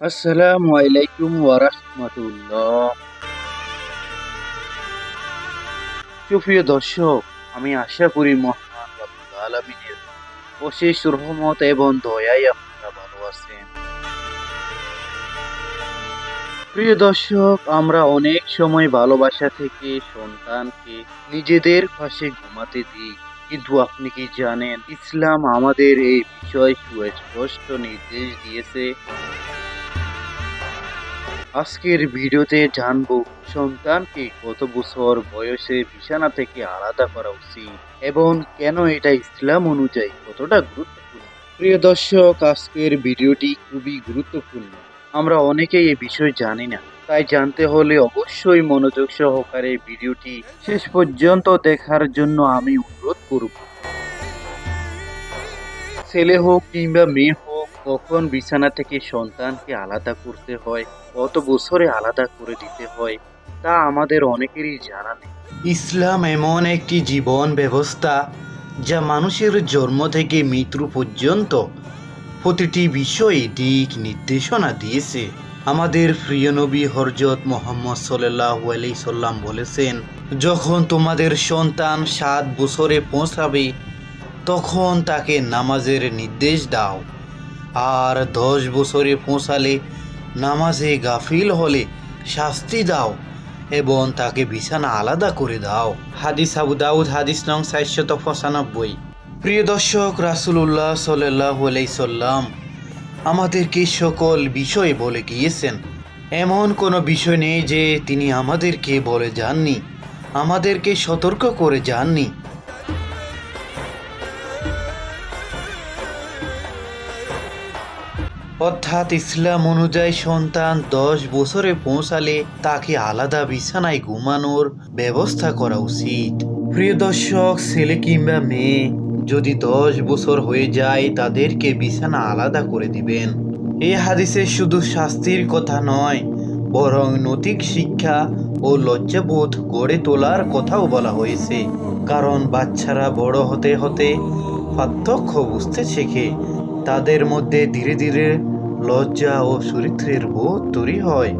আসসালামু আলাইকুম সুপ্রিয় দর্শক, আমি আশা করি মহান রব্বুল আলামিনের অশেষ রহমত এবং দয়ায় আপনারা ভালো আছেন। প্রিয় দর্শক, আমরা অনেক সময় ভালোবাসা থেকে সন্তানকে নিজেদের পাশে ঘুমাতে দিই। কিন্তু আপনি কি জানেন, ইসলাম আমাদের এই বিষয়ে সুস্পষ্ট নির্দেশ দিয়েছে। আজকের ভিডিওতে জানব, সন্তানকে কত বছর বয়সে বিছানা থেকে আলাদা করা উচিত এবং কেন এটা ইসলাম অনুযায়ী কতটা গুরুত্বপূর্ণ? প্রিয় দর্শক, আজকের ভিডিওটি খুবই গুরুত্বপূর্ণ। আমরা অনেকেই এই বিষয় জানি না, তাই জানতে হলে অবশ্যই মনোযোগ সহকারে ভিডিওটি শেষ পর্যন্ত দেখার জন্য আমি অনুরোধ করব। ছেলে হোক কিংবা মেয়ে কখন বিছানা থেকে সন্তানকে আলাদা করতে হয়, কত বছরে আলাদা করে দিতে হয়, তা আমাদের অনেকেরই জানা নেই। ইসলাম এমন একটি জীবন ব্যবস্থা যা মানুষের জন্ম থেকে মৃত্যু পর্যন্ত প্রতিটি বিষয়ে দিক নির্দেশনা দিয়েছে। আমাদের প্রিয় নবী হরজত মোহাম্মদ সাল্লাহ আলি সাল্লাম বলেছেন, যখন তোমাদের সন্তান সাত বছরে পৌঁছাবে, তখন তাকে নামাজের নির্দেশ দাও। আর দশ বছরে পৌঁছালে নামাজে গাফিল হলে শাস্তি দাও এবং তাকে বিছানা আলাদা করে দাও। হাদিস আবু দাউদ, হাদিস নং চারশত পঁচানব্বই। প্রিয় দর্শক রাসুল্লাহ সাল্লাহ সাল্লাম আমাদেরকে সকল বিষয়ে বলে গিয়েছেন। এমন কোনো বিষয় নেই যে তিনি আমাদেরকে বলে যাননি, আমাদেরকে সতর্ক করে যাননি। অর্থাৎ ইসলাম অনুযায়ী সন্তান দশ বছরে পৌঁছালে তাকে আলাদা বিছানায় ঘুমানোর ব্যবস্থা করা উচিত। প্রিয় দর্শক, ছেলে কিংবা মেয়ে, যদি দশ বছর হয়ে যায়, তাদেরকে বিছানা আলাদা করে দিবেন। এই হাদিসে শুধু শাস্তির কথা নয়, বরং নৈতিক শিক্ষা ও লজ্জাবোধ গড়ে তোলার কথাও বলা হয়েছে। কারণ বাচ্চারা বড় হতে হতে পার্থক্য বুঝতে শেখে। তাদের মধ্যে ধীরে ধীরে লজ্জা ও চরিত্রের বোধ তৈরি হয়।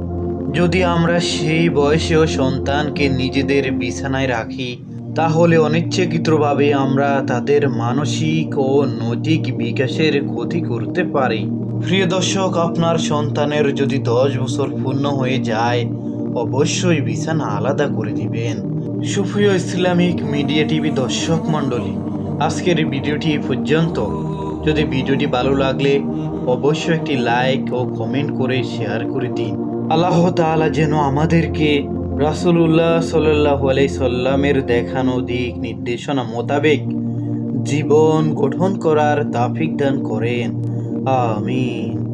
যদি আমরা সেই বয়সেও সন্তানকে নিজেদের বিছানায় রাখি, তাহলে অনিচ্ছাকৃতভাবে আমরা তাদের মানসিক ও নৈতিক বিকাশের ক্ষতি করতে পারি। প্রিয় দর্শক, আপনার সন্তানের যদি দশ বছর পূর্ণ হয়ে যায়, অবশ্যই বিছানা আলাদা করে দিবেন। সুপ্রিয় ইসলামিক মিডিয়া টিভি দর্শক মণ্ডলী, আজকের ভিডিওটি পর্যন্ত। যদি ভিডিওটি ভালো লাগলে অবশ্যই একটি লাইক ও কমেন্ট করে শেয়ার করে দিন। আল্লাহ তালা যেন আমাদেরকে রাসুল্লাহ সাল্লাহ আলাই সাল্লামের দেখানো দিক নির্দেশনা মোতাবেক জীবন গঠন করার তাফিক দান করেন। আমিন।